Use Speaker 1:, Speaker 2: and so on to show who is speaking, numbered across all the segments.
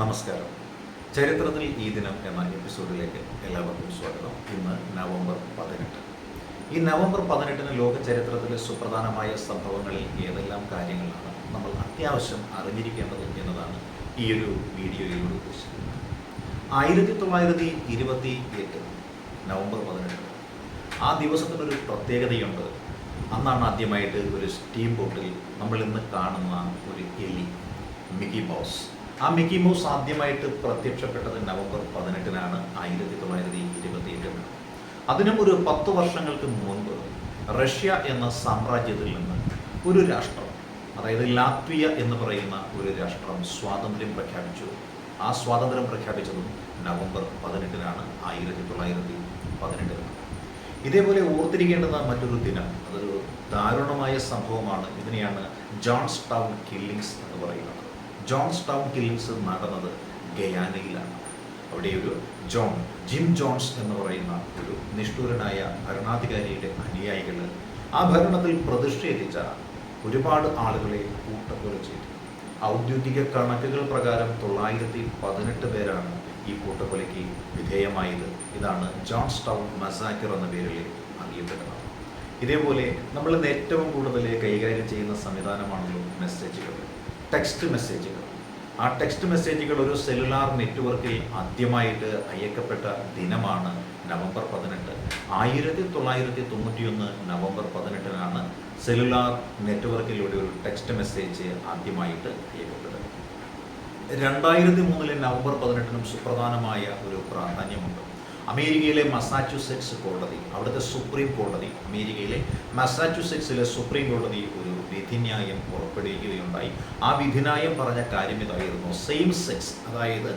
Speaker 1: നമസ്കാരം. ചരിത്രത്തിൽ ഈ ദിനം എന്ന എപ്പിസോഡിലേക്ക് എല്ലാവർക്കും സ്വാഗതം. ഇന്ന് നവംബർ പതിനെട്ട്. ഈ നവംബർ പതിനെട്ടിന് ലോക ചരിത്രത്തിലെ സുപ്രധാനമായ സംഭവങ്ങളിൽ ഏതെല്ലാം കാര്യങ്ങളാണ് നമ്മൾ അത്യാവശ്യം അറിഞ്ഞിരിക്കേണ്ടത് എന്നതാണ് ഈ ഒരു വീഡിയോയിലൂടെ ഉദ്ദേശിക്കുന്നത്. ആയിരത്തി തൊള്ളായിരത്തി ഇരുപത്തി എട്ട് നവംബർ പതിനെട്ട്. ആ ദിവസത്തിനൊരു പ്രത്യേകതയുണ്ട്. അന്നാണ് ആദ്യമായിട്ട് ഒരു സ്റ്റീം ബോട്ടിൽ നമ്മൾ ഇന്ന് കാണുന്ന ഒരു എലി മിക്കി മൗസ്. ആ മിക്കി മൗസ് ആദ്യമായിട്ട് പ്രത്യക്ഷപ്പെട്ടത് നവംബർ പതിനെട്ടിനാണ് ആയിരത്തി തൊള്ളായിരത്തി ഇരുപത്തി എട്ടിന് അതിനും ഒരു പത്ത് വർഷങ്ങൾക്ക് മുൻപ് റഷ്യ എന്ന സാമ്രാജ്യത്തിൽ നിന്ന് ഒരു രാഷ്ട്രം അതായത് ലാത്വിയ എന്ന് പറയുന്ന ഒരു രാഷ്ട്രം സ്വാതന്ത്ര്യം പ്രഖ്യാപിച്ചു. ആ സ്വാതന്ത്ര്യം പ്രഖ്യാപിച്ചതും നവംബർ പതിനെട്ടിനാണ് ആയിരത്തി തൊള്ളായിരത്തി പതിനെട്ടിനാണ് ഇതേപോലെ ഓർത്തിരിക്കേണ്ടുന്ന മറ്റൊരു ദിനം അതൊരു ദാരുണമായ സംഭവമാണ്. ഇതിനെയാണ് ജോൺസ് ടൗൺ കില്ലിങ്സ് എന്ന് പറയുന്നത്. ജോൺസ് ടൗൺ ഹിൽസ് നടന്നത് ഗയാനയിലാണ്. അവിടെ ഒരു ജോൺ ജിം ജോൺസ് എന്ന് പറയുന്ന ഒരു നിഷ്ഠൂരനായ ഭരണാധികാരിയുടെ അനുയായികൾ ആ ഭരണത്തിൽ പ്രതിഷേധിച്ച ഒരുപാട് ആളുകളെ കൂട്ടക്കൊല ചെയ്തു. ഔദ്യോഗിക കണക്കുകൾ പ്രകാരം തൊള്ളായിരത്തി പതിനെട്ട് പേരാണ് ഈ കൂട്ടക്കൊലയ്ക്ക് വിധേയമായത്. ഇതാണ് ജോൺസ് ടൗൺ മസാക്കർ എന്ന പേരിൽ അറിയപ്പെടുന്നത് ഇതേപോലെ നമ്മൾ ഏറ്റവും കൂടുതൽ കൈകാര്യം ചെയ്യുന്ന സംവിധാനമാണല്ലോ മെസ്സേജുകൾ. ടെക്സ്റ്റ് മെസ്സേജുകൾ ആ ടെക്സ്റ്റ് മെസ്സേജുകൾ ഒരു സെല്ലുലാർ നെറ്റ്വർക്കിൽ ആദ്യമായിട്ട് അയക്കപ്പെട്ട ദിനമാണ് നവംബർ പതിനെട്ട്. ആയിരത്തി തൊള്ളായിരത്തി തൊണ്ണൂറ്റിയൊന്ന് നവംബർ പതിനെട്ടിനാണ് സെല്ലുലാർ നെറ്റ്വർക്കിലൂടെ ഒരു ടെക്സ്റ്റ് മെസ്സേജ് ആദ്യമായിട്ട് അയക്കപ്പെട്ടത്. രണ്ടായിരത്തി മൂന്നിലെ നവംബർ പതിനെട്ടിനും സുപ്രധാനമായ ഒരു പ്രാധാന്യമുണ്ട്. അമേരിക്കയിലെ മസാച്യുസെറ്റ്സ് കോടതി അവിടുത്തെ സുപ്രീം കോടതി അമേരിക്കയിലെ മസാച്യുസെറ്റ്സിലെ സുപ്രീം കോടതി ഒരു വിധിന്യായം പുറപ്പെടുവിക്കുകയുണ്ടായി. ആ വിധിന്യായം പറഞ്ഞ കാര്യം ഇതായിരുന്നു. സെയിം സെക്സ് അതായത്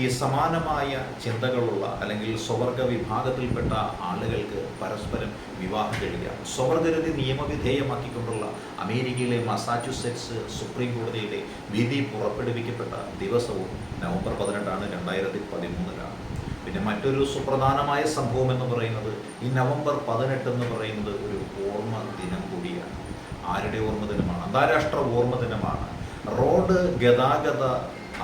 Speaker 1: ഈ സമാനമായ ചിന്തകളുള്ള അല്ലെങ്കിൽ സ്വവർഗ വിഭാഗത്തിൽപ്പെട്ട ആളുകൾക്ക് പരസ്പരം വിവാഹം കഴിക്കാം സ്വവർഗരതി നിയമവിധേയമാക്കിക്കൊണ്ടുള്ള അമേരിക്കയിലെ മസാച്യുസെറ്റ്സ് സുപ്രീം കോടതിയുടെ വിധി പുറപ്പെടുവിക്കപ്പെട്ട ദിവസവും നവംബർ പതിനെട്ടാണ് രണ്ടായിരത്തി പതിമൂന്നിലാണ്. പിന്നെ മറ്റൊരു സുപ്രധാനമായ സംഭവം എന്ന് പറയുന്നത് ഈ നവംബർ പതിനെട്ട് എന്ന് പറയുന്നത് ഒരു ഓർമ്മ ദിനം കൂടിയാണ്. ആരുടെ ഓർമ്മ ദിനമാണ്? അന്താരാഷ്ട്ര ഓർമ്മ ദിനമാണ്. റോഡ് ഗതാഗത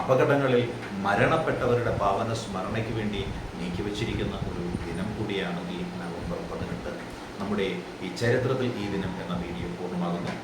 Speaker 1: അപകടങ്ങളിൽ മരണപ്പെട്ടവരുടെ പാവന സ്മരണയ്ക്ക് വേണ്ടി നീക്കിവച്ചിരിക്കുന്ന ഒരു ദിനം കൂടിയാണ് ഈ നവംബർ പതിനെട്ട്. നമ്മുടെ ഈ ചരിത്രത്തിൽ ഈ ദിനം എന്ന വീഡിയോ പൂർണമാകുന്നു.